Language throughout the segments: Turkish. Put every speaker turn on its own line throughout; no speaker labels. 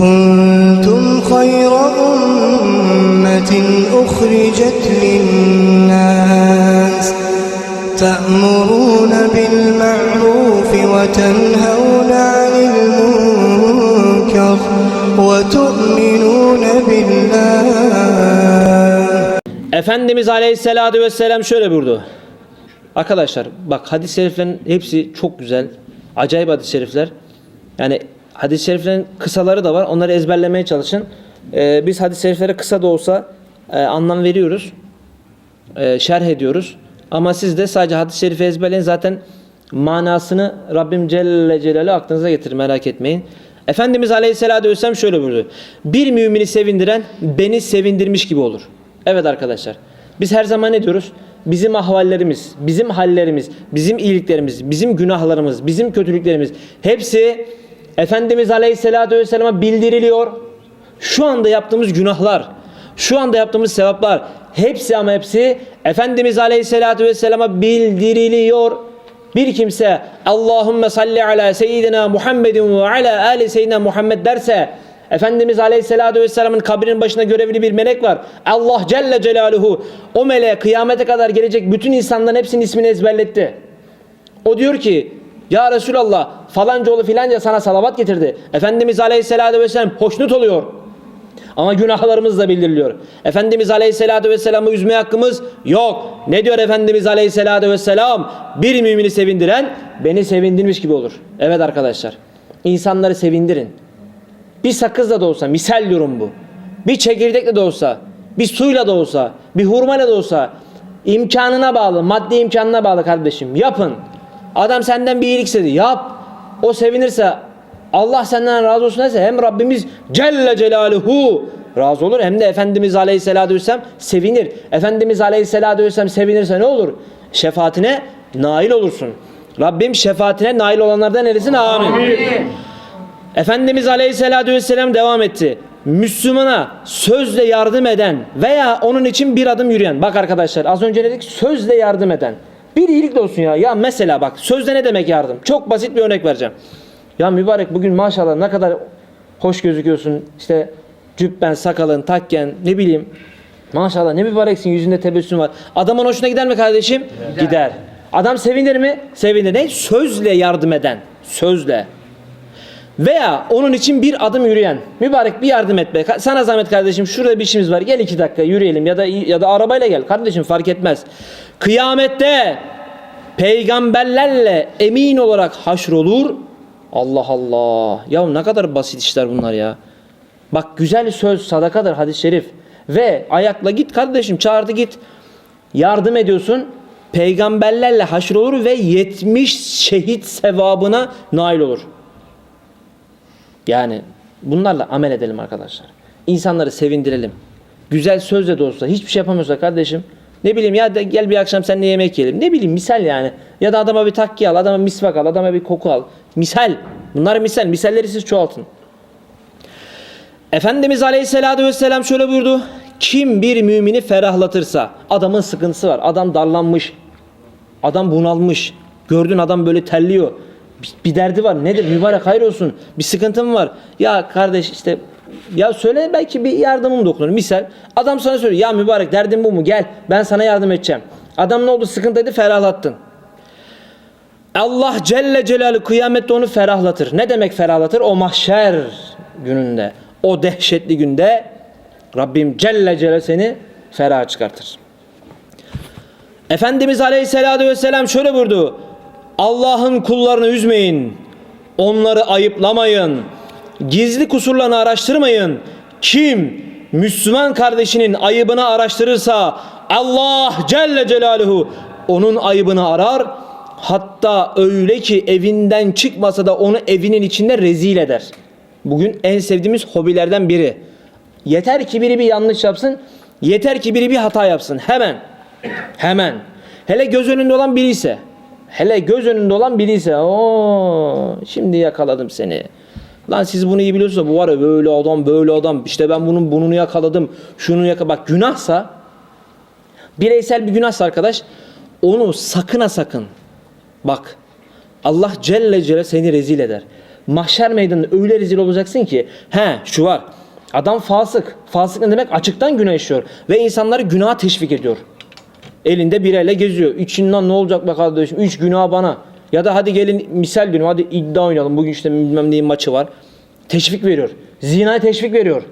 كنتم خير أمة أخرجت للناس تأمرون بالمعروف وتنهون عن المنكر وتؤمنون بالله
Efendimiz Aleyhisselatü Vesselam şöyle buyurdu. Arkadaşlar bak hadis-i şeriflerin hepsi çok güzel. Acayip hadis-i şerifler. Yani hadis-i şeriflerin kısaları da var. Onları ezberlemeye çalışın. Ee, biz hadis-i şeriflere kısa da olsa e, anlam veriyoruz. E, şerh ediyoruz. Ama siz de sadece hadis-i şerifi ezberleyin. Zaten manasını Rabbim Celle Celaluhu aklınıza getirir. Merak etmeyin. Efendimiz Aleyhisselatü Vesselam şöyle buyurdu. Bir mümini sevindiren beni sevindirmiş gibi olur. Evet arkadaşlar. Biz her zaman ne diyoruz? Bizim ahvallerimiz, bizim hallerimiz, bizim iyiliklerimiz, bizim günahlarımız, bizim kötülüklerimiz hepsi Efendimiz Aleyhisselatü Vesselam'a bildiriliyor. Şu anda yaptığımız günahlar, şu anda yaptığımız sevaplar hepsi ama hepsi Efendimiz Aleyhisselatü Vesselam'a bildiriliyor. Bir kimse Allahümme salli ala seyyidina Muhammedin ve ala ali seyyidina Muhammed derse Efendimiz Aleyhisselatü Vesselam'ın kabrinin başında görevli bir melek var. Allah Celle Celaluhu o meleğe kıyamete kadar gelecek bütün insanların hepsinin ismini ezberletti. O diyor ki ya Resulallah falanca oğlu filanca sana salavat getirdi. Efendimiz Aleyhisselatü Vesselam hoşnut oluyor. Ama günahlarımız da bildiriliyor. Efendimiz Aleyhisselatü Vesselam'ı üzmeye hakkımız yok. Ne diyor Efendimiz Aleyhisselatü Vesselam? Bir mümini sevindiren beni sevindirmiş gibi olur. Evet arkadaşlar. İnsanları sevindirin. Bir sakızla da olsa, misal diyorum bu. Bir çekirdekle de olsa, bir suyla da olsa, bir hurmayla da olsa imkanına bağlı, maddi imkanına bağlı kardeşim. Yapın. Adam senden bir iyilik istedi. Yap. O sevinirse Allah senden razı olsun derse hem Rabbimiz Celle Celaluhu razı olur hem de Efendimiz Aleyhisselatü Vesselam sevinir. Efendimiz Aleyhisselatü Vesselam sevinirse ne olur? Şefaatine nail olursun. Rabbim şefaatine nail olanlardan eylesin. Amin. Efendimiz Aleyhisselatü Vesselam devam etti. Müslümana sözle yardım eden veya onun için bir adım yürüyen. Bak arkadaşlar az önce dedik sözle yardım eden. Bir iyilik de olsun ya. Ya mesela bak sözde ne demek yardım? Çok basit bir örnek vereceğim. Ya mübarek bugün maşallah ne kadar hoş gözüküyorsun. İşte cübben, sakalın, takken ne bileyim. Maşallah ne mübareksin yüzünde tebessüm var. Adamın hoşuna gider mi kardeşim? Gider. Adam sevinir mi? Sevinir. Ne? Sözle yardım eden. Sözle. Veya onun için bir adım yürüyen. Mübarek bir yardım et be. Sana zahmet kardeşim şurada bir işimiz var. Gel iki dakika yürüyelim ya da ya da arabayla gel. Kardeşim fark etmez. Kıyamette peygamberlerle emin olarak haşrolur. Allah Allah. Ya ne kadar basit işler bunlar ya. Bak güzel söz sadakadır hadis-i şerif. Ve ayakla git kardeşim çağırdı git. Yardım ediyorsun. Peygamberlerle haşrolur ve 70 şehit sevabına nail olur. Yani bunlarla amel edelim arkadaşlar. İnsanları sevindirelim. Güzel sözle de olsa hiçbir şey yapamıyorsa kardeşim ne bileyim ya gel bir akşam seninle yemek yiyelim. Ne bileyim misal yani. Ya da adama bir takki al, adama misvak al, adama bir koku al. Misal. Bunlar misal. Misalleri siz çoğaltın. Efendimiz Aleyhisselatü Vesselam şöyle buyurdu. Kim bir mümini ferahlatırsa adamın sıkıntısı var. Adam darlanmış. Adam bunalmış. Gördün adam böyle terliyor. Bir, derdi var. Nedir? Mübarek hayır olsun. Bir sıkıntım var. Ya kardeş işte ya söyle belki bir yardımım dokunur. Misal adam sana söylüyor. Ya mübarek derdin bu mu? Gel ben sana yardım edeceğim. Adam ne oldu? Sıkıntıydı ferahlattın. Allah Celle Celaluhu kıyamette onu ferahlatır. Ne demek ferahlatır? O mahşer gününde, o dehşetli günde Rabbim Celle Celaluhu seni ferah çıkartır. Efendimiz Aleyhisselatü Vesselam şöyle buyurdu. Allah'ın kullarını üzmeyin. Onları ayıplamayın. Gizli kusurlarını araştırmayın. Kim Müslüman kardeşinin ayıbını araştırırsa Allah Celle Celaluhu onun ayıbını arar. Hatta öyle ki evinden çıkmasa da onu evinin içinde rezil eder. Bugün en sevdiğimiz hobilerden biri. Yeter ki biri bir yanlış yapsın. Yeter ki biri bir hata yapsın. Hemen. Hemen. Hele göz önünde olan biri ise. Hele göz önünde olan biri. Oo, şimdi yakaladım seni. Lan siz bunu iyi biliyorsunuz bu var ya böyle adam böyle adam. İşte ben bunun bununu yakaladım. Şunu yakaladım. Bak günahsa bireysel bir günahsa arkadaş onu sakın ha sakın. Bak Allah Celle Celle seni rezil eder. mahşer meydanında öyle rezil olacaksın ki he şu var. Adam fasık. Fasık ne demek? Açıktan günah işliyor ve insanları günaha teşvik ediyor. Elinde bireyle geziyor. İçinden ne olacak be kardeşim? Üç günah bana. Ya da hadi gelin misal diyorum hadi iddia oynayalım. Bugün işte bilmem neyin maçı var. Teşvik veriyor. Zinaya teşvik veriyor.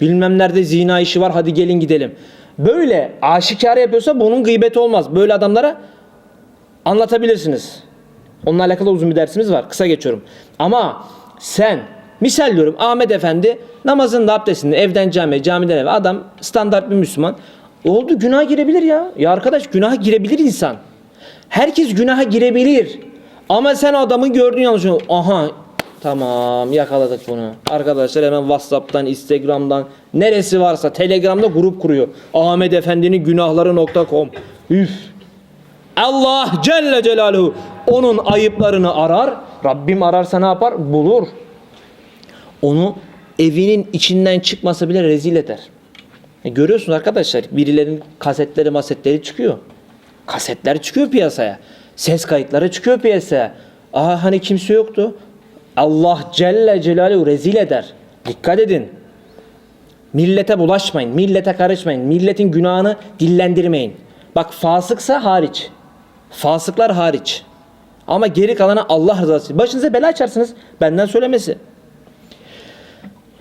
Bilmem nerede zina işi var hadi gelin gidelim. Böyle aşikar yapıyorsa bunun gıybeti olmaz. Böyle adamlara anlatabilirsiniz. Onunla alakalı uzun bir dersimiz var. Kısa geçiyorum. Ama sen misal diyorum Ahmet Efendi namazında abdestinde evden camiye camiden eve adam standart bir Müslüman. Oldu günah girebilir ya. Ya arkadaş günaha girebilir insan. Herkes günaha girebilir. Ama sen adamı gördün yanlış. Aha tamam yakaladık bunu. Arkadaşlar hemen Whatsapp'tan, Instagram'dan neresi varsa Telegram'da grup kuruyor. Ahmet Efendi'nin günahları.com. Üf. Allah Celle Celaluhu onun ayıplarını arar. Rabbim ararsa ne yapar? Bulur. Onu evinin içinden çıkmasa bile rezil eder. E görüyorsunuz arkadaşlar birilerinin kasetleri masetleri çıkıyor. Kasetler çıkıyor piyasaya. Ses kayıtları çıkıyor piyasaya. Aa hani kimse yoktu. Allah Celle Celaluhu rezil eder. Dikkat edin. Millete bulaşmayın. Millete karışmayın. Milletin günahını dillendirmeyin. Bak fasıksa hariç. Fasıklar hariç. Ama geri kalanı Allah rızası. Başınıza bela açarsınız. Benden söylemesi.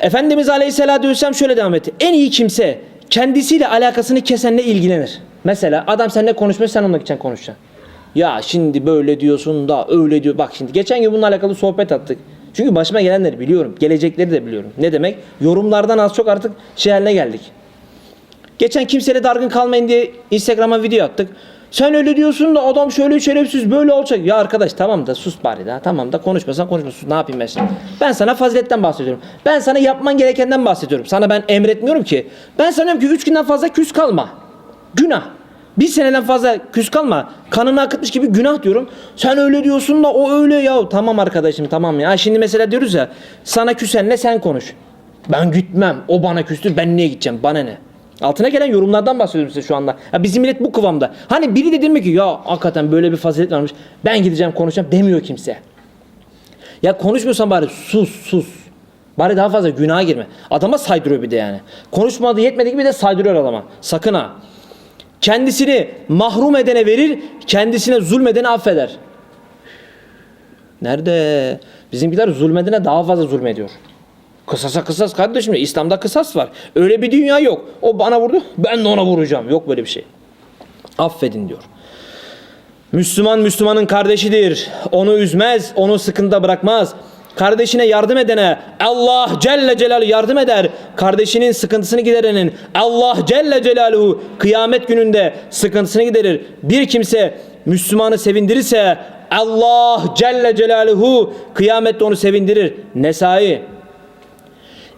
Efendimiz Aleyhisselatü Vesselam şöyle devam etti. En iyi kimse kendisiyle alakasını kesenle ilgilenir. Mesela adam seninle konuşmuyor sen onunla gideceksin konuşacaksın. Ya şimdi böyle diyorsun da öyle diyor. Bak şimdi geçen gün bununla alakalı sohbet attık. Çünkü başıma gelenleri biliyorum. Gelecekleri de biliyorum. Ne demek? Yorumlardan az çok artık şey haline geldik. Geçen kimseyle dargın kalmayın diye Instagram'a video attık. Sen öyle diyorsun da adam şöyle şerefsiz böyle olacak. Ya arkadaş tamam da sus bari daha. Tamam da konuşmasan konuşma sus. Ne yapayım ben şimdi? Ben sana faziletten bahsediyorum. Ben sana yapman gerekenden bahsediyorum. Sana ben emretmiyorum ki. Ben sana diyorum ki 3 günden fazla küs kalma. Günah. Bir seneden fazla küs kalma. Kanını akıtmış gibi günah diyorum. Sen öyle diyorsun da o öyle ya. Tamam arkadaşım tamam ya. Şimdi mesela diyoruz ya. Sana küsenle sen konuş. Ben gitmem. O bana küstü. Ben niye gideceğim? Bana ne? Altına gelen yorumlardan bahsediyorum size şu anda. Ya bizim millet bu kıvamda. Hani biri de demiyor ki ya hakikaten böyle bir fazilet varmış. Ben gideceğim konuşacağım demiyor kimse. Ya konuşmuyorsan bari sus sus. Bari daha fazla günaha girme. Adama saydırıyor bir de yani. Konuşmadığı yetmediği gibi de saydırıyor adama. Sakın ha. Kendisini mahrum edene verir, kendisine zulmedeni affeder. Nerede? Bizimkiler zulmedene daha fazla zulmediyor. Kısasa kısas kardeşim. İslam'da kısas var. Öyle bir dünya yok. O bana vurdu, ben de ona vuracağım. Yok böyle bir şey. Affedin diyor. Müslüman Müslümanın kardeşidir. Onu üzmez, onu sıkıntıda bırakmaz. Kardeşine yardım edene Allah Celle Celaluhu yardım eder. Kardeşinin sıkıntısını giderenin Allah Celle Celaluhu kıyamet gününde sıkıntısını giderir. Bir kimse Müslümanı sevindirirse Allah Celle Celaluhu kıyamette onu sevindirir. Nesai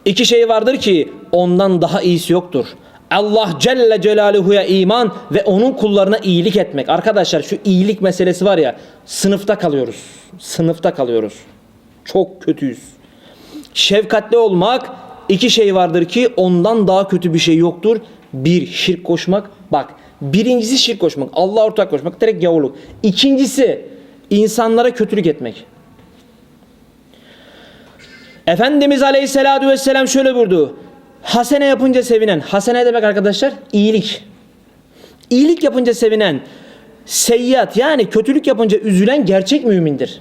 İki şey vardır ki ondan daha iyisi yoktur. Allah Celle Celaluhu'ya iman ve onun kullarına iyilik etmek. Arkadaşlar şu iyilik meselesi var ya sınıfta kalıyoruz. Sınıfta kalıyoruz. Çok kötüyüz. Şefkatli olmak iki şey vardır ki ondan daha kötü bir şey yoktur. Bir şirk koşmak. Bak birincisi şirk koşmak. Allah'a ortak koşmak direkt gavurluk. İkincisi insanlara kötülük etmek. Efendimiz Aleyhisselatü Vesselam şöyle buyurdu. Hasene yapınca sevinen. Hasene demek arkadaşlar iyilik. İyilik yapınca sevinen. Seyyat yani kötülük yapınca üzülen gerçek mümindir.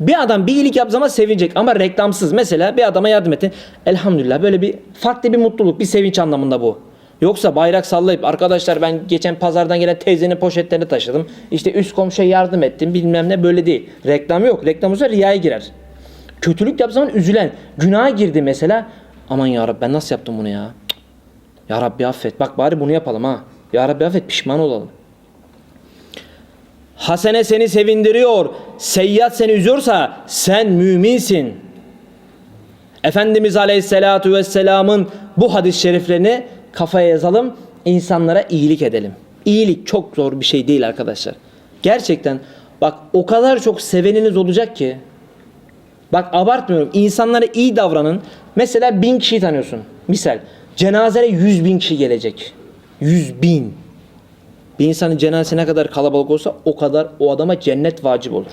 Bir adam bir iyilik yaptığı zaman sevinecek ama reklamsız. Mesela bir adama yardım ettin. Elhamdülillah böyle bir farklı bir mutluluk, bir sevinç anlamında bu. Yoksa bayrak sallayıp arkadaşlar ben geçen pazardan gelen teyzenin poşetlerini taşıdım. İşte üst komşuya yardım ettim bilmem ne böyle değil. Reklam yok. Reklam olsa riyaya girer. Kötülük yaptığı zaman üzülen. Günaha girdi mesela. Aman ya Rabbi ben nasıl yaptım bunu ya? Cık. Ya Rabbi affet. Bak bari bunu yapalım ha. Ya Rabbi affet pişman olalım. Hasene seni sevindiriyor. Seyyat seni üzüyorsa sen müminsin. Efendimiz Aleyhisselatü Vesselam'ın bu hadis-i şeriflerini kafaya yazalım. insanlara iyilik edelim. İyilik çok zor bir şey değil arkadaşlar. Gerçekten bak o kadar çok seveniniz olacak ki Bak abartmıyorum. İnsanlara iyi davranın. Mesela bin kişiyi tanıyorsun. Misal. Cenazene yüz bin kişi gelecek. Yüz bin. Bir insanın cenazesi ne kadar kalabalık olsa o kadar o adama cennet vacip olur.